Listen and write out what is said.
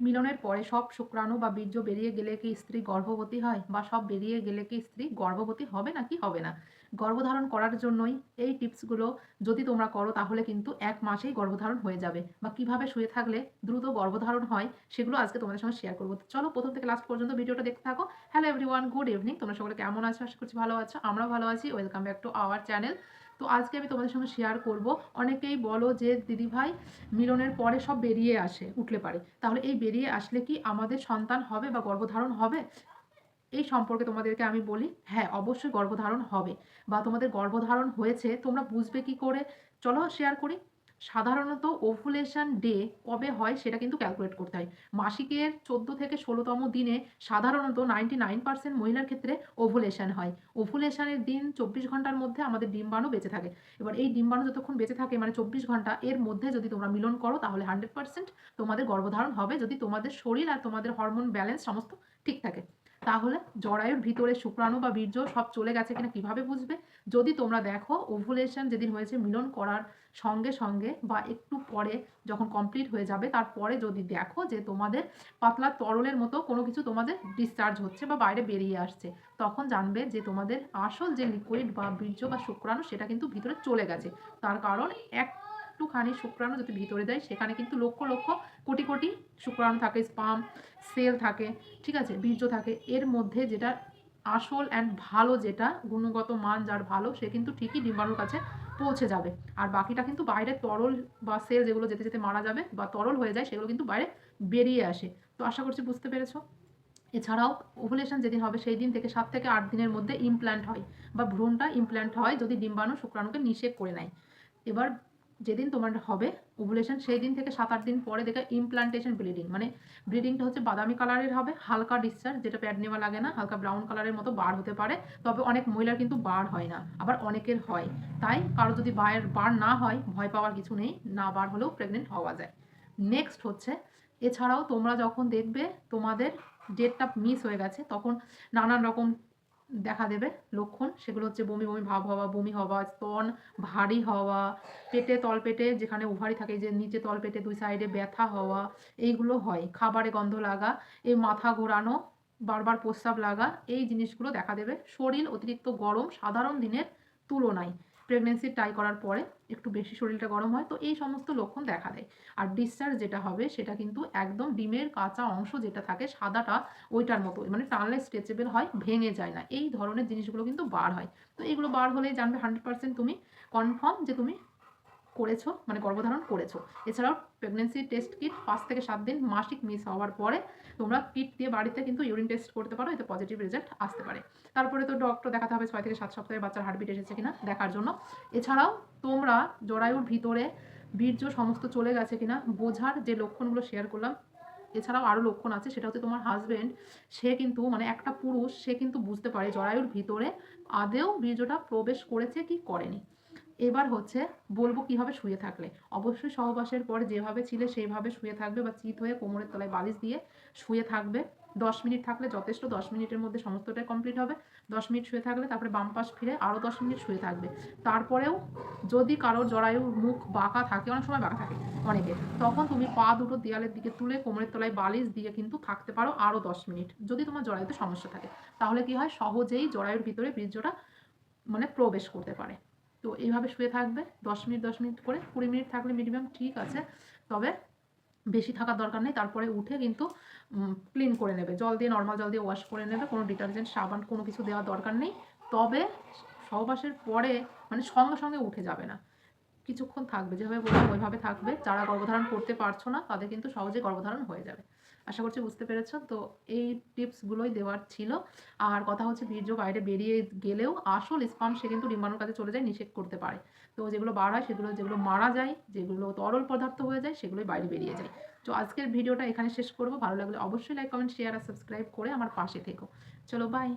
মিলনের পরে সব শুক্রাণু বা বীর্য বেরিয়ে গেলে কি স্ত্রী গর্ভবতী হয়? বা সব বেরিয়ে গেলে কি স্ত্রী গর্ভবতী হবে নাকি হবে না? গর্ভধারণ করার জন্যই এই টিপসগুলো যদি তোমরা করো, তাহলে কিন্তু এক মাসেই গর্ভধারণ হয়ে যাবে। বা কীভাবে শুয়ে থাকলে দ্রুত গর্ভধারণ হয়, সেগুলো আজকে তোমাদের সঙ্গে শেয়ার করব। চলো প্রথম থেকে লাস্ট পর্যন্ত ভিডিওটা দেখতে থাকো। হ্যালো এভরিওয়ান গুড ইভিনিং তোমরা সকলে কেমন আছো? আশা করছি ভালো আছো। আমরাও ভালো আছি। Welcome back to our channel তো আজকে আমি তোমাদের সঙ্গে শেয়ার করব। অনেকেই বলো যে, দিদিভাই, মিলনের পরে সব বেরিয়ে আসে, উঠলে পারে। তাহলে এই বেরিয়ে আসলে কি আমাদের সন্তান হবে বা গর্ভধারণ হবে? এই সম্পর্কে তোমাদেরকে আমি বলি হ্যাঁ অবশ্যই গর্ভধারণ হবে। বা তোমাদের গর্ভধারণ হয়েছে, তোমরা বুঝবে কি করে? চলো শেয়ার করি। সাধারণত ওভুলেশন ডে কবে হয় সেটা কিন্তু ক্যালকুলেট করতে হয়। মাসিকের চোদ্দ থেকে ষোলোতম দিনে সাধারণত নাইনটি নাইন পার্সেন্ট মহিলার ক্ষেত্রে ওভুলেশন হয়। ওভুলেশনের দিন চব্বিশ ঘণ্টার মধ্যে আমাদের ডিম্বাণু বেঁচে থাকে। এবার এই ডিম্বাণু যতক্ষণ বেঁচে থাকে মানে চব্বিশ ঘণ্টা এর মধ্যে যদি তোমরা মিলন করো, তাহলে হান্ড্রেড পার্সেন্ট তোমাদের গর্ভধারণ হবে। যদি তোমাদের শরীর আর তোমাদের হরমোন ব্যালেন্স সমস্ত ঠিক থাকে। তাহলে জরায়ুর ভিতরে শুক্রাণু বা বীর্য সব চলে গেছে কিনা কীভাবে বুঝবে? যদি তোমরা দেখো ওভুলেশন যেদিন হয়েছে মিলন করার সঙ্গে সঙ্গে বা একটু পরে যখন কমপ্লিট হয়ে যাবে, তারপরে যদি দেখো যে তোমাদের পাতলা তরলের মতো কোনো কিছু তোমাদের ডিসচার্জ হচ্ছে বা বাইরে বেরিয়ে আসছে, তখন জানবে যে তোমাদের আসল যে লিকুইড বা বীর্য বা শুক্রাণু সেটা কিন্তু ভিতরে চলে গেছে। তার কারণ এক একটুখানি শুক্রাণু যদি ভিতরে যায় সেখানে কিন্তু লক্ষ লক্ষ কোটি কোটি শুক্রাণু থাকে, স্পাম, সেল থাকে, ঠিক আছে, বীর্য থাকে। এর মধ্যে যেটা আসল অ্যান্ড ভালো যেটা, গুণগত মান যার ভালো, সে কিন্তু ঠিকই ডিম্বাণুর কাছে পৌঁছে যাবে। আর বাকিটা কিন্তু বাইরে তরল বা সেল যেগুলো যেতে যেতে মারা যাবে বা তরল হয়ে যায়, সেগুলো কিন্তু বাইরে বেরিয়ে আসে। তো আশা করছি বুঝতে পেরেছ? এছাড়াও ওভুলেশন যেদিন হবে, সেই দিন থেকে সাত থেকে আট দিনের মধ্যে ইমপ্ল্যান্ট হয় বা ভ্রূণটা ইমপ্ল্যান্ট হয় যদি ডিম্বাণু শুক্রাণুকে নিষেক করে নেয়। এবার যেদিন তোমার হবে ওভুলেশন সেই দিন থেকে সাত আট দিন পরে দেখে ইমপ্লান্টেশন ব্লিডিং মানে ব্লিডিংটা হচ্ছে বাদামি কালারের হবে, হালকা ডিসচার্জ যেটা প্যাড নেওয়া লাগে না, হালকা ব্রাউন কালারের মতো বার হতে পারে, তবে অনেক মহিলার কিন্তু বার হয় না, আবার অনেকের হয়, তাই কারও যদি বায়ের বার না হয়, ভয় পাওয়ার কিছু নেই, না বার হলেও প্রেগনেন্ট হওয়া যায়। নেক্সট হচ্ছে, এছাড়াও তোমরা যখন দেখবে তোমাদের ডেটটা মিস হয়ে গেছে, তখন নানান রকম দেখা দেবে লক্ষণ। সেগুলো হচ্ছে বমি বমি, ভাব হওয়া, বমি হওয়া, স্তন ভারী হওয়া, পেটে তলপেটে যেখানে ওভারি থাকে যে নিচে তলপেটে দুই সাইডে ব্যথা হওয়া, এইগুলো হয়। খাবারে গন্ধ লাগা, এই মাথা ঘোরানো, বারবার প্রস্রাব লাগা, এই জিনিসগুলো দেখা দেবে। শরীর অতিরিক্ত গরম সাধারণ দিনের তুলনায়। প্রেগনেন্সি ট্রাই করার পরে একটু বেশি শরীরটা গরম হয়, তো এই সমস্ত লক্ষণ দেখা দেয়। আর ডিসচার্জ যেটা হবে সেটা কিন্তু একদম ডিমের কাঁচা অংশ যেটা থাকে সাদাটা ওইটার মতো মানে টানলে স্ট্রেচেবেল হয়, ভেঙে যায় না। এই ধরনের জিনিসগুলো কিন্তু বার হয়। তো এগুলো বার হলেই জানবে হান্ড্রেড পার্সেন্ট তুমি কনফার্ম যে তুমি করেছ মানে গর্ভধারণ করেছ। এছাড়াও প্রেগনেন্সি টেস্ট কিট পাঁচ থেকে সাত দিন মাসিক মিস হওয়ার পরে তোমরা কিট দিয়ে বাড়িতে কিন্তু ইউরিন টেস্ট করতে পারো, এতে পজিটিভ রেজাল্ট আসতে পারে। তারপরে তো ডক্টর দেখাতে হবে ছয় থেকে সাত সপ্তাহে বাচ্চার হার্টবিট এসেছে কিনা দেখার জন্য। এছাড়াও তোমরা জরায়ুর ভিতরে বীর্য সমস্ত চলে গেছে কিনা বোঝার যে লক্ষণগুলো শেয়ার করলাম, এছাড়াও আরও লক্ষণ আছে, সেটা হচ্ছে তোমার হাজব্যান্ড সে কিন্তু মানে একটা পুরুষ, সে কিন্তু বুঝতে পারে জরায়ুর ভিতরে আদেও বীর্যটা প্রবেশ করেছে কি করেনি। এবার হচ্ছে বলব কীভাবে শুয়ে থাকলে। অবশ্যই সহবাসের পর যেভাবে ছিলে সেইভাবে শুয়ে থাকবে বা চিত হয়ে কোমরের তলায় বালিশ দিয়ে শুয়ে থাকবে। দশ মিনিট থাকলে যথেষ্ট, দশ মিনিটের মধ্যে সমস্তটাই কমপ্লিট হবে। দশ মিনিট শুয়ে থাকলে তারপরে বাম পাশ ফিরে আরও দশ মিনিট শুয়ে থাকবে। তারপরেও যদি কারোর জরায়ুর মুখ বাঁকা থাকে, অনেক সময় বাঁকা থাকে অনেকে তখন তুমি পা দুটো দেয়ালের দিকে তুলে কোমরের তলায় বালিশ দিয়ে কিন্তু থাকতে পারো আরও দশ মিনিট। যদি তোমার জরায়ুতে সমস্যা থাকে, তাহলে কি হয়? সহজেই জরায়ুর ভিতরে বীর্যটা মানে প্রবেশ করতে পারে। তো এইভাবে শুয়ে থাকবে, দশ মিনিট দশ মিনিট করে, কুড়ি মিনিট থাকলে মিনিমাম ঠিক আছে, তবে বেশি থাকার দরকার নেই, তারপরে উঠে কিন্তু ক্লিন করে নেবে, জল দিয়ে নর্মাল জল দিয়ে ওয়াশ করে নেবে, কোনো ডিটারজেন্ট সাবান, কোনো কিছু দেওয়ার দরকার নেই, তবে সহবাসের পরে মানে সঙ্গে সঙ্গে উঠে যাবে না, কিছুক্ষণ থাকবে, যেভাবে বললাম ওইভাবে থাকবে, যারা গর্ভধারণ করতে পারছ না, তাদের কিন্তু সহজে গর্ভধারণ হয়ে যাবে। আশা করছি বুঝতে পেরেছ। তো এই টিপসগুলোই দেওয়ার ছিল। আর কথা হচ্ছে বীর্য বাইরে বেরিয়ে গেলেও আসল স্পাম সে কিন্তু ডিম্বাণুর কাছে চলে যায়, নিষেধ করতে পারে। তো যেগুলো বার হয় সেগুলো, যেগুলো মারা যায়, যেগুলো তরল পদার্থ হয়ে যায়, সেগুলোই বাইরে বেরিয়ে যায়। তো আজকের ভিডিওটা এখানে শেষ করব। ভালো লাগলে অবশ্যই লাইক কমেন্ট শেয়ার আর সাবস্ক্রাইব করে আমার পাশে থেকো। চলো বাই